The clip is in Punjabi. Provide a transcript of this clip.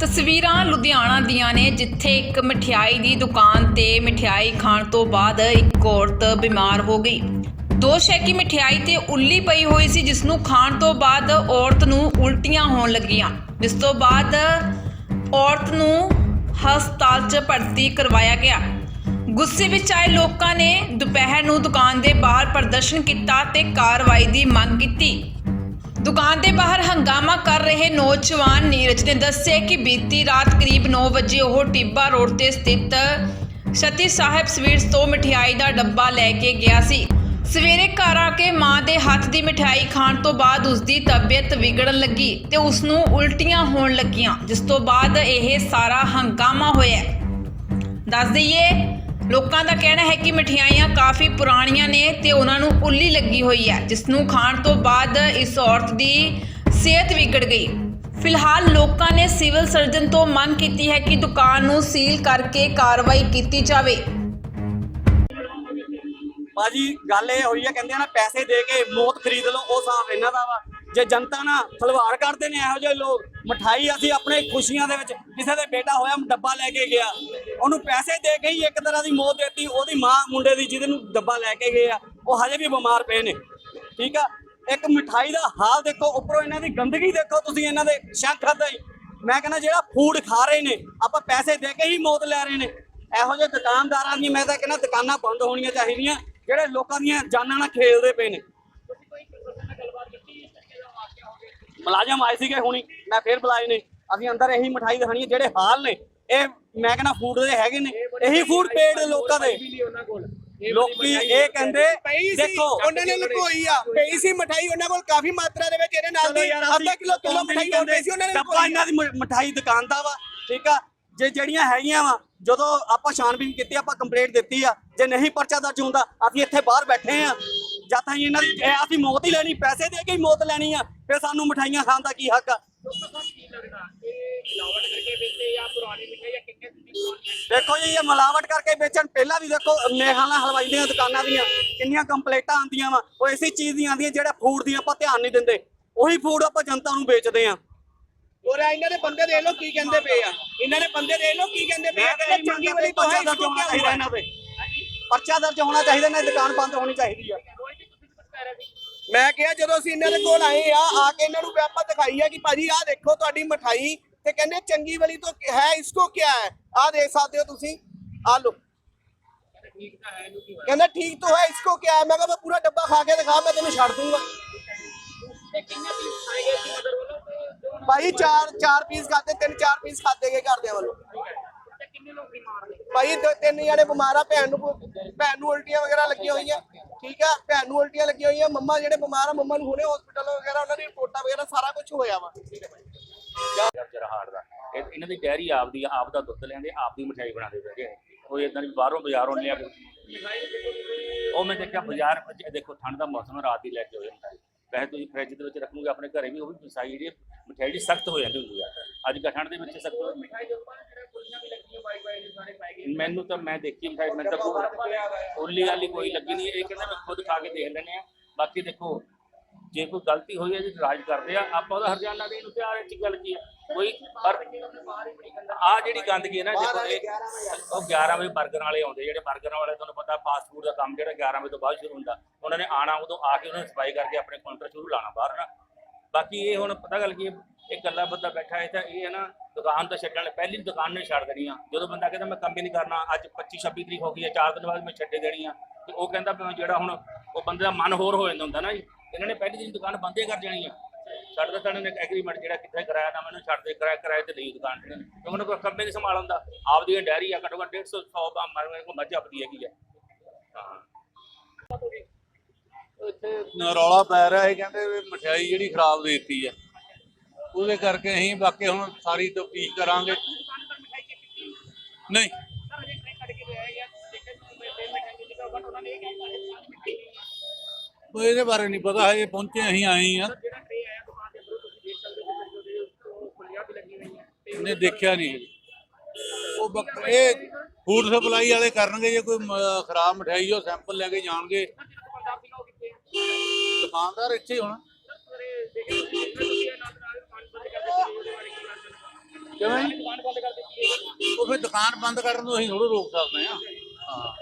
ਤਸਵੀਰਾਂ ਲੁਧਿਆਣਾ ਦੀਆਂ ਨੇ, ਜਿੱਥੇ ਇੱਕ ਮਠਿਆਈ ਦੀ ਦੁਕਾਨ ਤੇ ਮਠਿਆਈ ਖਾਣ ਤੋਂ ਬਾਅਦ ਇੱਕ ਔਰਤ ਬਿਮਾਰ ਹੋ ਗਈ। ਦੋਸ਼ ਹੈ ਕਿ ਮਠਿਆਈ ਤੇ ਉੱਲੀ ਪਈ ਹੋਈ ਸੀ ਜਿਸ ਨੂੰ ਖਾਣ ਤੋਂ ਬਾਅਦ ਔਰਤ ਨੂੰ ਉਲਟੀਆਂ ਹੋਣ ਲੱਗੀਆਂ। ਜਿਸ ਤੋਂ ਬਾਅਦ ਔਰਤ ਨੂੰ ਹਸਪਤਾਲ 'ਚ ਭਰਤੀ ਕਰਵਾਇਆ ਗਿਆ। ਗੁੱਸੇ ਵਿੱਚ ਆਏ ਲੋਕਾਂ ਨੇ ਦੁਪਹਿਰ ਨੂੰ ਦੁਕਾਨ ਦੇ ਬਾਹਰ ਪ੍ਰਦਰਸ਼ਨ ਕੀਤਾ ਤੇ ਕਾਰਵਾਈ ਦੀ ਮੰਗ ਕੀਤੀ। ਦੁਕਾਨ ਦੇ ਬਾਹਰ ਹੰਗਾਮਾ ਕਰ ਰਹੇ ਨੌਜਵਾਨ ਨੀਰਜ ਨੇ ਦੱਸਿਆ ਕਿ ਬੀਤੀ ਰਾਤ ਕਰੀਬ 9 ਵਜੇ ਉਹ ਟਿੱਬਾ ਰੋਡ ਤੇ ਸਥਿਤ ਸਤੀ ਸਾਹਿਬ ਸਵੀਟਸ ਤੋਂ ਮਠਿਆਈ ਦਾ ਡੱਬਾ ਲੈ ਕੇ ਗਿਆ ਸੀ। ਸਵੇਰੇ ਘਰ ਆ ਕੇ ਮਾਂ ਦੇ ਹੱਥ ਦੀ ਮਠਿਆਈ ਖਾਣ ਤੋਂ ਬਾਅਦ ਉਸ ਦੀ ਤਬੀਅਤ ਵਿਗੜਨ ਲੱਗੀ ਤੇ ਉਸ ਨੂੰ ਉਲਟੀਆਂ ਹੋਣ ਲੱਗੀਆਂ, ਜਿਸ ਤੋਂ ਬਾਅਦ ਇਹ ਸਾਰਾ ਹੰਗਾਮਾ ਹੋਇਆ। ਦੱਸ ਦਈਏ ਲੋਕਾਂ ਦਾ ਕਹਿਣਾ ਹੈ ਕਿ ਮਠਿਆਈਆਂ ਕਾਫੀ ਪੁਰਾਣੀਆਂ ਨੇ ਤੇ ਉਹਨਾਂ ਨੂੰ ਉੱਲੀ ਲੱਗੀ ਹੋਈ ਹੈ ਜਿਸ ਨੂੰ ਖਾਣ ਤੋਂ ਬਾਅਦ ਇਸ ਔਰਤ ਦੀ ਸਿਹਤ ਵਿਗੜ ਗਈ। ਫਿਲਹਾਲ ਲੋਕਾਂ ਨੇ ਸਿਵਲ ਸਰਜਨ ਤੋਂ ਮੰਗ ਕੀਤੀ ਹੈ ਕਿ ਦੁਕਾਨ ਨੂੰ ਸੀਲ ਕਰਕੇ ਕਾਰਵਾਈ ਕੀਤੀ ਜਾਵੇ। ਬਾਜੀ ਗੱਲ ਇਹ ਹੋਈ ਹੈ, ਕਹਿੰਦੇ ਆ ਨਾ ਪੈਸੇ ਦੇ ਕੇ ਮੌਤ ਖਰੀਦ ਲਓ, ਉਹ ਹਿਸਾਬ ਇਹਨਾਂ ਦਾ ਵਾ। ਜੇ ਜਨਤਾ ਨਾਲ ਖਲਵਾੜ ਕਰਦੇ ਨੇ, ਇਹੋ ਜਿਹੇ ਲੋਕ, ਮਠਾਈ ਅਸੀਂ ਆਪਣੇ ਖੁਸ਼ੀਆਂ ਦੇ ਵਿੱਚ ਕਿਸੇ ਦੇ ਬੇਟਾ ਹੋਇਆ ਡੱਬਾ ਲੈ ਕੇ ਗਿਆ। ਉਹਨੂੰ ਪੈਸੇ ਦੇ ਕੇ ਹੀ ਇੱਕ ਤਰ੍ਹਾਂ ਦੀ ਮੌਤ ਦਿੱਤੀ, ਉਹਦੀ ਮਾਂ ਮੁੰਡੇ ਦੀ ਜਿਹਦੇ ਨੂੰ ਡੱਬਾ ਲੈ ਕੇ ਗਏ ਆ, ਉਹ ਹਜੇ ਵੀ ਬਿਮਾਰ ਪਏ ਨੇ। ਠੀਕ ਆ? ਇੱਕ ਮਠਾਈ ਦਾ ਹਾਲ ਦੇਖੋ, ਉੱਪਰੋਂ ਇਹਨਾਂ ਦੀ ਗੰਦਗੀ ਦੇਖੋ ਤੁਸੀਂ ਇਹਨਾਂ ਦੇ ਸ਼ੱਕ ਖਾਦਾ ਹੀ। ਮੈਂ ਕਹਿੰਦਾ ਜਿਹੜਾ ਫੂਡ ਖਾ ਰਹੇ ਨੇ, ਆਪਾਂ ਪੈਸੇ ਦੇ ਕੇ ਹੀ ਮੌਤ ਲੈ ਰਹੇ ਨੇ। ਇਹੋ ਜਿਹੇ ਦੁਕਾਨਦਾਰਾਂ ਦੀ ਮੈਂ ਤਾਂ ਕਹਿੰਦਾ ਦੁਕਾਨਾਂ ਬੰਦ ਹੋਣੀਆਂ ਚਾਹੀਦੀਆਂ, ਜਿਹੜੇ ਲੋਕਾਂ ਦੀਆਂ ਜਾਨਾਂ ਨਾਲ ਖੇਲਦੇ ਪਏ ਨੇ। ਮੁਲਾਜ਼ਮ ਆਏ ਸੀਗੇ ਹੁਣੀ ਮੈਂ ਫੇਰ ਬੁਲਾਏ ਨੇ। ਅਸੀਂ ਅੰਦਰ ਇਹੀ ਮਠਾਈ ਦਿਖਾਣੀ ਹੈ ਜਿਹੜੇ ਹਾਲ ਨੇ। ਇਹ ਮੈਂ ਕਹਿੰਦਾ ਫੂਡ ਦੇ ਹੈਗੇ ਨੇ। ਇਹੀ ਫੂਡ ਪੇਡ ਲੋਕਾਂ ਦੇ। ਲੋਕੀ ਇਹ ਕਹਿੰਦੇ ਦੇਖੋ। ਉਹਨਾਂ ਨੇ ਲੁਕੋਈ ਆ। ਪਈ ਸੀ ਮਠਾਈ ਉਹਨਾਂ ਕੋਲ ਕਾਫੀ ਮਾਤਰਾ ਦੇ ਵਿੱਚ ਇਹਦੇ ਨਾਲ ਦੀ ਅੱਧਾ ਕਿਲੋ ਕਿਲੋ ਮਠਾਈ ਹੋਰ ਪਈ ਸੀ ਉਹਨਾਂ ਨੇ ਡੱਬਾ ਇਹਨਾਂ ਦੀ ਮਠਾਈ ਦੁਕਾਨ ਦਾ ਵਾ ਠੀਕ ਆ? ਜੇ ਜਿਹੜੀਆਂ ਹੈਗੀਆਂ ਵਾ ਜਦੋਂ ਆਪਾਂ ਛਾਣਬੀਨ ਕੀਤੀ ਆਪਾਂ ਕੰਪਲੇਂਟ ਦਿੱਤੀ ਆ। ਜੇ ਨਹੀਂ ਪਰਚਾ ਦਰਜ ਹੁੰਦਾ ਅਸੀਂ ਇੱਥੇ ਬਾਹਰ ਬੈਠੇ ਆ। ਜਾਂ ਤਾਂ ਇਹਨਾਂ ਦੀ ਅਸੀਂ ਮੌਤ ਹੀ ਲੈਣੀ ਪੈਸੇ ਦੇ ਕੇ ਹੀ ਮੌਤ ਲੈਣੀ ਆ। ਫਿਰ ਸਾਨੂੰ ਮਠਾਈਆਂ ਖਾਣ ਦਾ ਕੀ ਹੱਕ ਆ? ਦੇਖੋ ਜੀ ਇਹ ਮਿਲਾਵਟ ਕਰਕੇ ਵੇਚਣ ਪਹਿਲਾਂ ਵੀ ਦੇਖੋ ਮੇਹਾਲਾ ਹਲਵਾਈ ਦੀਆਂ ਦੁਕਾਨਾਂ ਦੀਆਂ ਕਿੰਨੀਆਂ ਕੰਪਲੇਂਟਾਂ ਆਉਂਦੀਆਂ ਵਾ ਉਹ ਇਸੇ ਚੀਜ਼ ਦੀਆਂ ਆਉਂਦੀਆਂ ਜਿਹੜਾ ਫੂਡ ਦੀ ਆਪਾਂ ਧਿਆਨ ਨਹੀਂ ਦਿੰਦੇ। ਉਹੀ ਫੂਡ ਆਪਾਂ ਜਨਤਾ ਨੂੰ ਵੇਚਦੇ ਆ। ਹੋਰ ਇਹਨਾਂ ਦੇ ਬੰਦੇ ਦੇਖ ਲਓ ਕੀ ਕਹਿੰਦੇ ਪਏ ਆ। ਇਹਨਾਂ ਦੇ ਬੰਦੇ ਦੇਖ ਲਓ ਕੀ ਕਹਿੰਦੇ ਪਏ ਆ। ਕਹਿੰਦੇ ਚੰਗੀ ਵਾਲੀ ਤੋਂ ਹੈ ਪਰਚਾ ਦਰਜ ਹੋਣਾ ਚਾਹੀਦਾ ਇਹਨਾਂ ਤੇ? ਪਰਚਾ ਦਰਜ ਹੋਣਾ ਚਾਹੀਦਾ ਇਹਨਾਂ ਦੀ ਦੁਕਾਨ ਬੰਦ ਹੋਣੀ ਚਾਹੀਦੀ ਆ। ਮੈਂ ਕਿਹਾ ਜਦੋਂ ਅਸੀਂ ਇਹਨਾਂ ਦੇ ਕੋਲ ਆਏ ਆ ਆ ਕੇ ਇਹਨਾਂ ਨੂੰ ਆਪਾਂ ਦਿਖਾਈ ਆ ਕਿ ਭਾਜੀ ਆਹ ਦੇਖੋ ਤੁਹਾਡੀ ਮਠਾਈ ਤੇ ਕਹਿੰਦੇ ਚੰਗੀ ਵਾਲੀ ਤੋਂ ਹੈ ਇਸਕੋ ਕੀ ਹੈ? ਆਹ ਦੇਖ ਸਕਦੇ ਹੋ ਤੁਸੀਂ। ਆ ਲੋ ਕਹਿੰਦਾ ਠੀਕ ਤਾਂ ਹੈ ਇਸਕੋ ਕੀ ਹੈ? ਮੈਂ ਕਿਹਾ ਮੈਂ ਪੂਰਾ ਡੱਬਾ ਖਾ ਕੇ ਦਿਖਾ ਮੈਂ ਤੈਨੂੰ ਛੱਡ ਦੂੰਗਾ। ਭਾਈ ਚਾਰ ਚਾਰ ਪੀਸ ਖਾਤੇ ਤਿੰਨ ਚਾਰ ਪੀਸ ਖਾਤੇ ਗਏ ਘਰਦਿਆਂ ਵੱਲੋਂ। ਭਾਈ ਦੋ ਤਿੰਨ ਜਣੇ ਬਿਮਾਰ ਆ ਭੈਣ ਨੂੰ ਭੈਣ ਨੂੰ ਉਲਟੀਆਂ ਵਗੈਰਾ ਲੱਗੀਆਂ ਹੋਈਆਂ। ਠੀਕ ਆ ਭੈਣ ਨੂੰ ਉਲਟੀਆਂ ਲੱਗੀਆਂ ਹੋਈਆਂ ਮੰਮਾ ਜਿਹੜੇ ਬਿਮਾਰ ਆ ਮੰਮਾ ਨੂੰ ਹੁਣੇ ਹਸਪੀਟਲ ਵਗੈਰਾ ਉਹਨਾਂ ਦੀ ਰਿਪੋਰਟਾਂ ਵਗੈਰਾ ਸਾਰਾ ਕੁਝ ਹੋਇਆ ਵਾ। ਜਰਹਾੜ ਦਾ। ਇਹ ਇਹਨਾਂ ਦੀ ਡੈਰੀ ਆਪਦੀ ਆ, ਆਪ ਦਾ ਦੁੱਧ ਲੈਂਦੇ ਆਪ ਦੀ ਮਠਿਆਈ ਬਣਾਉਂਦੇ ਪਏ ਕੋਈ ਇਦਾਂ ਦੀ ਬਾਹਰੋਂ ਬਾਜ਼ਾਰੋਂ ਲਿਆ ਕੇ ਉਹ ਮੈਂ ਦੇਖਿਆ ਬਾਜ਼ਾਰ ਵਿੱਚ ਇਹ ਦੇਖੋ ਠੰਡ ਦਾ ਮੌਸਮ ਆ, ਰਾਤ ਦੀ ਲੈ ਕੇ ਹੋਏ ਮਠਿਆਈ ਵੈਸੇ ਤੁਸੀਂ ਫ੍ਰਿਜ ਦੇ ਵਿੱਚ ਰੱਖੋਗੇ ਆਪਣੇ ਘਰੇ ਵੀ ਉਹ ਵੀ ਮਸਾਈ ਜਿਹੜੀ ਹੈ, ਮਠਿਆਈ ਜਿਹੜੀ ਸਖਤ ਹੋ ਜਾਂਦੀ ਹੁੰਦੀ ਆ। ਅੱਜ ਕੱਲ੍ਹ ਠੰਡ ਦੇ ਵਿੱਚ ਸਖਤ ਹੋ ਮੈਨੂੰ ਤਾਂ ਮੈਂ ਦੇਖੀ ਮਠਿਆਈ ਮੈਂ ਤਾਂ ਕੋਈ ਵਾਲੀ ਕੋਈ ਲੱਗੀ ਨਹੀਂ। ਇਹ ਕਹਿੰਦਾ ਮੈਂ ਖੁਦ ਖਾ ਕੇ ਦੇਖ ਲੈਣੇ ਆ ਬਾਕੀ ਦੇਖੋ, ਜੇ ਕੋਈ ਗਲਤੀ ਹੋਈ ਹੈ, ਜੀ ਰਾਜ ਕਰਦੇ ਆ, ਆਪਾਂ ਉਹਦਾ ਹਰਜਾਨਾ ਦੇਣ ਨੂੰ ਤਿਆਰ ਹੈ ਗੱਲ ਕੀ ਹੈ ਕੋਈ ਆ ਜਿਹੜੀ ਗੰਦਗੀ ਹੈ ਨਾ, ਦੇਖੋ ਇਹ ਉਹ 11 ਵਜੇ 버ਗਰ ਵਾਲੇ ਆਉਂਦੇ, ਜਿਹੜੇ 버ਗਰ ਵਾਲੇ ਤੁਹਾਨੂੰ ਪਤਾ ਫਾਸਟ ਫੂਡ ਦਾ ਕੰਮ ਜਿਹੜਾ 11 ਵਜੇ ਤੋਂ ਬਾਅਦ ਸ਼ੁਰੂ ਹੁੰਦਾ। ਉਹਨਾਂ ਨੇ ਆਣਾ ਉਦੋਂ ਆ ਕੇ ਉਹਨਾਂ ਨੇ ਸਫ਼ਾਈ ਕਰਕੇ ਆਪਣੇ ਕਾਊਂਟਰ ਸ਼ੁਰੂ ਲਾਣਾ ਬਾਹਰ ਨਾ। ਬਾਕੀ ਇਹ ਹੁਣ ਪਤਾ ਗੱਲ ਕੀ ਹੈ ਇਹ ਇਕੱਲਾ ਬੰਦਾ ਬੈਠਾ ਹੈ ਤਾਂ ਇਹ ਹੈ ਨਾ, ਦੁਕਾਨ ਤਾਂ ਛੱਡਣ ਪਹਿਲੀ ਦੁਕਾਨ ਨੇ ਛੱਡ ਦੇਣੀ ਆ। ਜਦੋਂ ਬੰਦਾ ਕਹਿੰਦਾ, ਮੈਂ ਕੰਮ ਹੀ ਨਹੀਂ ਕਰਨਾ, ਅੱਜ 25 26 ਤਰੀਕ ਹੋ ਗਈ ਹੈ 4 ਦਿਨ ਬਾਅਦ ਮੈਂ ਛੱਡੇ ਦੇਣੀ ਆ। ਤੇ ਉਹ ਕਹਿੰਦਾ ਵੀ ਜਿਹੜਾ ਹੁਣ ਉਹ ਬੰਦੇ ਦਾ ਮਨ ਹੋਰ ਹੋ ਜਾਂਦਾ ਹੁੰਦਾ ਨਾ ਜੀ। ਇਹਨਾਂ ਨੇ ਪਹਿਲੀ ਦਿਨ ਦੁਕਾਨ ਬੰਦੇ ਕਰ ਜਾਣੀ ਆ। ਛੱਡ ਦਿੱਤਾ ਨੇ ਐਗਰੀਮੈਂਟ ਜਿਹੜਾ ਕਿੱਥੇ ਕਰਾਇਆ ਨਾ, ਮੈਨੂੰ ਛੱਡ ਦੇ, ਕਰਾਇਆ ਕਿਰਾਏ ਤੇ ਲਈ ਦੁਕਾਨ ਇਹਨਾਂ ਨੇ। ਤੇ ਉਹਨਾਂ ਕੋਲ ਕੰਮੇ ਨਹੀਂ ਸੰਭਾਲ ਹੁੰਦਾ ਆਪਦੀ ਡੈਰੀ ਆ, ਘੱਟੋ ਘੱਟ 150 100 ਦਾ ਮਰ ਕੋ ਮੱਝ ਆਪਦੀ ਹੈਗੀ ਆ। ਹਾਂ। ਇੱਥੇ ਰੌਲਾ ਪੈ ਰਿਹਾ ਹੈ ਕਹਿੰਦੇ ਮਠਿਆਈ ਜਿਹੜੀ ਖਰਾਬ ਦੇ ਦਿੱਤੀ ਆ। ਉਹਦੇ ਕਰਕੇ ਅਸੀਂ ਬਾਕੀ ਹੁਣ ਸਾਰੀ ਤਫਤੀਸ਼ ਕਰਾਂਗੇ। ਨਹੀਂ। ਉਹ ਇਹਦੇ ਬਾਰੇ ਨਹੀਂ ਪਤਾ, ਹਜੇ ਪਹੁੰਚੇ ਅਸੀਂ ਆਏ ਆ। ਨੇ ਦੇਖਿਆ ਨਹੀਂ ਉਹ ਬਕ- ਇਹ ਫੂਡ ਸਪਲਾਈ ਵਾਲੇ ਕਰਨਗੇ, ਜੇ ਕੋਈ ਖਰਾਬ ਮਠਿਆਈ ਉਹ ਸੈਂਪਲ ਲੈ ਕੇ ਜਾਣਗੇ। ਦੁਕਾਨਦਾਰ ਇੱਥੇ ਹੀ ਹੋਣਾ। ਕਿਵੇਂ ਉਹ ਫਿਰ ਦੁਕਾਨ ਬੰਦ ਕਰਨ ਨੂੰ ਅਸੀਂ ਥੋੜਾ ਰੋਕ ਸਕਦੇ ਆ ਹਾਂ।